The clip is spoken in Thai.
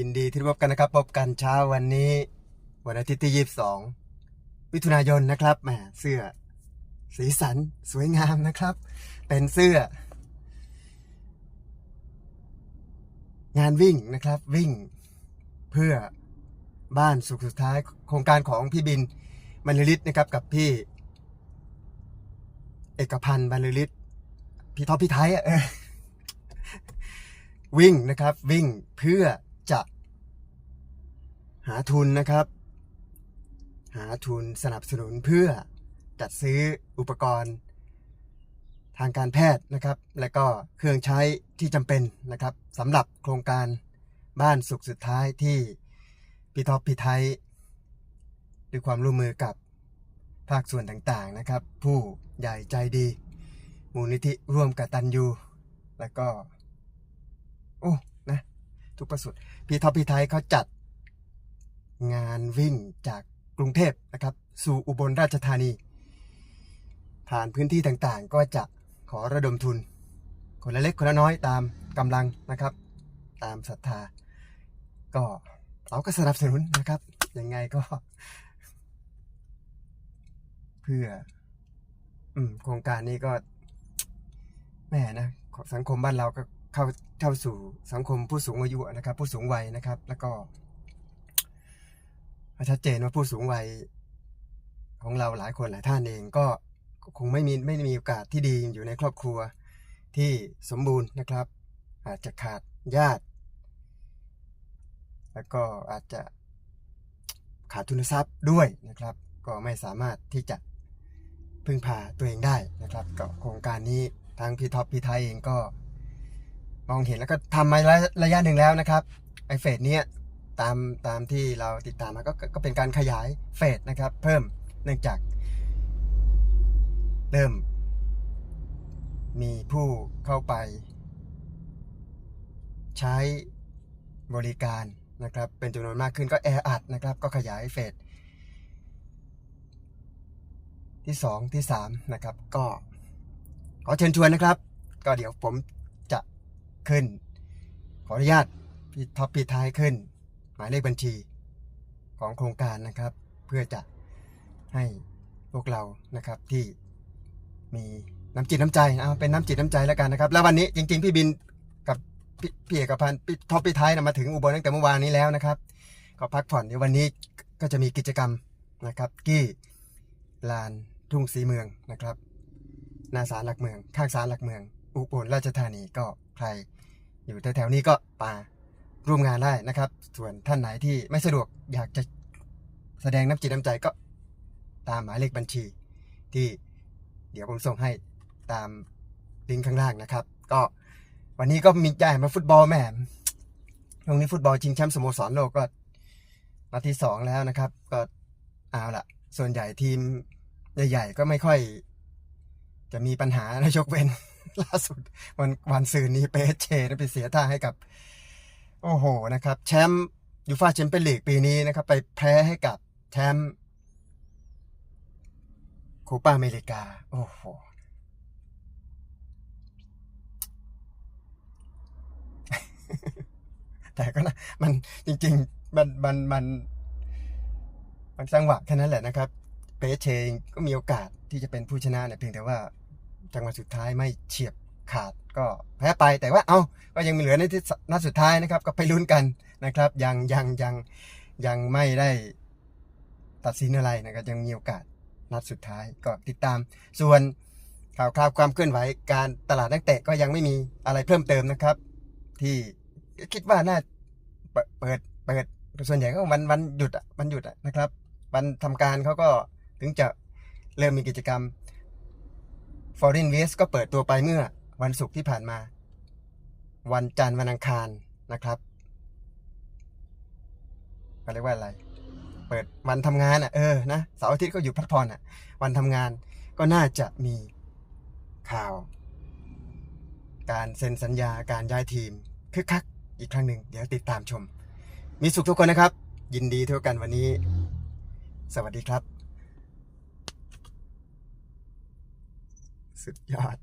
ยินดีที่พบกันนะครับ พบกันเช้าวันนี้ วันอาทิตย์ที่ 22มิถุนายนนะครับแหมเสื้อ สีสันสวยงามนะครับ เป็นเสื้อ งานวิ่งนะครับวิ่ง เพื่อบ้านสุขสุดท้ายโครงการของพี่บินบรรลือฤทธิ์นะครับกับพี่ เอกพันธ์บรรลือฤทธิ์พี่ท็อปพี่ไทยอะวิ่งนะครับวิ่งเพื่อ จะหาทุนนะครับ หาทุนสนับสนุนเพื่อจัดซื้ออุปกรณ์ ทางการแพทย์นะครับ และก็เครื่องใช้ที่จำเป็นนะครับสำหรับโครงการบ้านสุขสุดท้ายที่พี่ท็อปพี่ไทยด้วยความร่วมมือกับภาคส่วนต่างๆนะครับ ผู้ใหญ่ใจดี มูลนิธิร่วมกับตันยูแล้วก็ โอ้ ทุกประสุดพี่ท็อปพี่ไทยเขาจัดงานวิ่งจากกรุงเทพนะครับ สู่อุบลราชธานี ผ่านพื้นที่ต่างๆ ก็จะขอระดมทุน คนละเล็กคนละน้อยตามกำลังนะครับ ตามศรัทธา ก็เราก็สนับสนุนนะครับ ยังไงก็ เพื่ออโครงการนี้ก็แม่นะสังคมบ้านเราก็ เข้าเข้าสู่สังคมผู้สูงอายุนะครับ ผู้สูงวัยนะครับ แล้วก็ชัดเจนว่าผู้สูงวัยของเราหลายคนหลายท่านเองก็คงไม่มีไม่มีโอกาสที่ดีอยู่ในครอบครัวที่สมบูรณ์นะครับ อาจจะขาดญาติ แล้วก็อาจจะขาดทุนทรัพย์ด้วยนะครับ ก็ไม่สามารถที่จะพึ่งพาตัวเองได้นะครับกับโครงการนี้ทางพี่ท็อปพี่ไทยเองก็ มองเห็นแล้วก็ทำมาระยะหนึ่งแล้วนะครับไอเฟสเนี้ยตามตามที่เราติดตามมาก็ก็เป็นการขยายเฟสนะครับ เพิ่มเนื่องจาก เริ่ม มีผู้เข้าไป ใช้บริการนะครับ เป็นจำนวนมากขึ้นก็แออัดนะครับ ก็ขยายเฟสที่สองที่สามนะครับ ก็ขอเชิญชวนนะครับ ก็เดี๋ยวผม ขึ้น ขออนุญาตท็อปพี่ท้ายขึ้น หมายเลขบัญชีของโครงการนะครับ เพื่อจะให้พวกเรานะครับที่มีน้ำจิตน้ำใจเอาเป็นน้ำจิตน้ำใจแล้วกันนะครับ แล้ววันนี้จริง ๆ พี่บินกับพี่เอกพันธ์ท็อปพี่ท้ายนะมาถึงอุบลตั้งแต่เมื่อวานนี้แล้วนะครับ ก็พักผ่อนเดี๋ยววันนี้ก็จะมีกิจกรรมนะครับที่ลานทุ่งสีเมืองนะครับหน้าศาลหลักเมือง ข้างศาลหลักเมือง อุบลราชธานีก็ใคร อยู่แถวๆนี้ก็มาร่วมงานได้นะครับ ส่วนท่านไหนที่ไม่สะดวกอยากจะแสดงน้ำจิตน้ำใจก็ตามหมายเลขบัญชี ที่เดี๋ยวผมส่งให้ตามลิงก์ข้างล่างนะครับ ก็วันนี้ก็มีใหญ่มาฟุตบอลแหมช่วงนี้ฟุตบอลชิงแชมป์สโมสรโลกก็นัดที่สองแล้วนะครับ ก็เอาละส่วนใหญ่ทีมใหญ่ ๆ ก็ไม่ค่อย จะมีปัญหานะยกเว้น ล่าสุดวันวันซืนนี้เปเชไปเสียท่าให้กับ โอ้โหนะครับแชมป์ยูฟาแชมเปี้ยนลีกปีนี้นะครับ ไปแพ้ให้กับแชมป์โคปาอเมริกา โอ้โหแต่ก็นะมันจริง ๆ มันมันมันมันจังหวะแค่นั้นแหละนะครับ เปเชเองก็มีโอกาสที่จะเป็นผู้ชนะเนี่ยเพียงแต่ว่า จังหวะสุดท้ายไม่เฉียบขาดก็แพ้ไปแต่ว่าเอา้าก็ยังมีเหลือในที่นัดสุดท้ายนะครับ ก็ไปลุ้นกันนะครับ ยังยังยังยังไม่ได้ตัดสินอะไรนะครับยังมีโอกาสนัดสุดท้ายก็ติดตาม ส่วนข่าวคราวความเคลื่อนไหวการตลาดนักเตะก็ยังไม่มีอะไรเพิ่มเติมนะครับ ที่คิดว่าน่าเปิดเปิดส่วนใหญ่ก็วันวันหยุดอะวันหยุดอะนะครับ วันทำการเขาก็ถึงจะเริ่มมีกิจกรรม Foreign West ก็เปิดตัวไปเมื่อวันศุกร์ที่ผ่านมา วันจันทร์วันอังคารนะครับเขาเรียกว่าอะไร เปิดวันทำงานอะเออนะเสาร์อาทิตย์ก็อยู่พักผ่อนอะ วันทำงานก็น่าจะมีข่าว การเซ็นสัญญาการย้ายทีมคึกคักอีกครั้งหนึ่งเดี๋ยวติดตามชม มีสุขทุกคนนะครับ ยินดีเท่ากันวันนี้ สวัสดีครับ สุดยอด